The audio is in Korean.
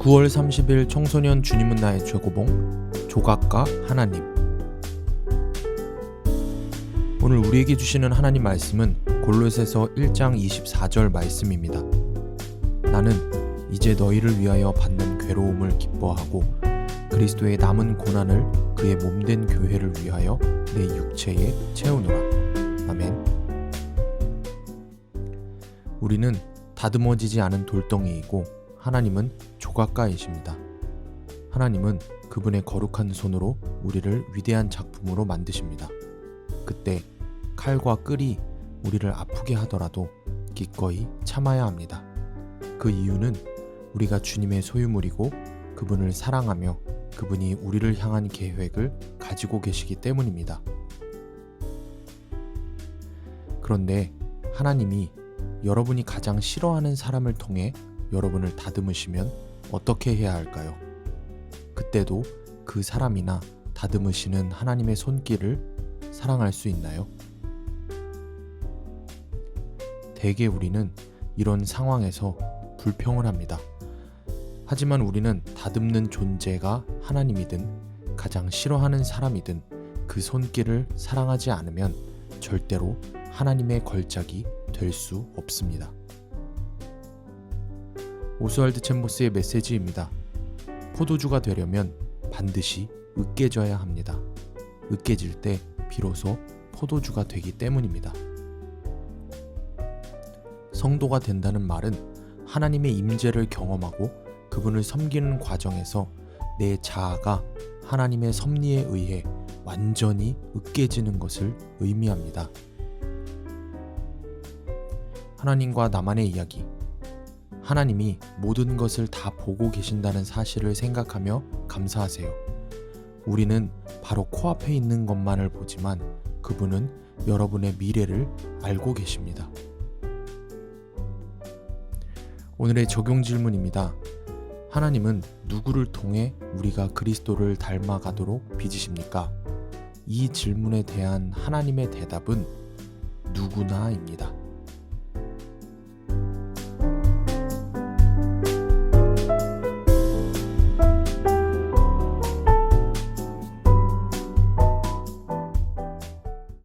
9월 30일 청소년 주님은 나의 최고봉 조각가 하나님 오늘 우리에게 주시는 하나님 말씀은 골로새서 1장 24절 말씀입니다. 나는 이제 너희를 위하여 받는 괴로움을 기뻐하고 그리스도의 남은 고난을 그의 몸된 교회를 위하여 내 육체에 채우노라. 아멘. 우리는 다듬어지지 않은 돌덩이이고 하나님은 조각가이십니다. 하나님은 그분의 거룩한 손으로 우리를 위대한 작품으로 만드십니다. 그때 칼과 끌이 우리를 아프게 하더라도 기꺼이 참아야 합니다. 그 이유는 우리가 주님의 소유물이고 그분을 사랑하며 그분이 우리를 향한 계획을 가지고 계시기 때문입니다. 그런데 하나님이 여러분이 가장 싫어하는 사람을 통해 여러분을 다듬으시면 어떻게 해야 할까요? 그때도 그 사람이나 다듬으시는 하나님의 손길을 사랑할 수 있나요? 대개 우리는 이런 상황에서 불평을 합니다. 하지만 우리는 다듬는 존재가 하나님이든 가장 싫어하는 사람이든 그 손길을 사랑하지 않으면 절대로 하나님의 걸작이 될 수 없습니다. 오스왈드 챔버스의 메시지입니다. 포도주가 되려면 반드시 으깨져야 합니다. 으깨질 때 비로소 포도주가 되기 때문입니다. 성도가 된다는 말은 하나님의 임재를 경험하고 그분을 섬기는 과정에서 내 자아가 하나님의 섭리에 의해 완전히 으깨지는 것을 의미합니다. 하나님과 나만의 이야기. 하나님이 모든 것을 다 보고 계신다는 사실을 생각하며 감사하세요. 우리는 바로 코앞에 있는 것만을 보지만 그분은 여러분의 미래를 알고 계십니다. 오늘의 적용 질문입니다. 하나님은 누구를 통해 우리가 그리스도를 닮아가도록 빚으십니까? 이 질문에 대한 하나님의 대답은 누구나입니다.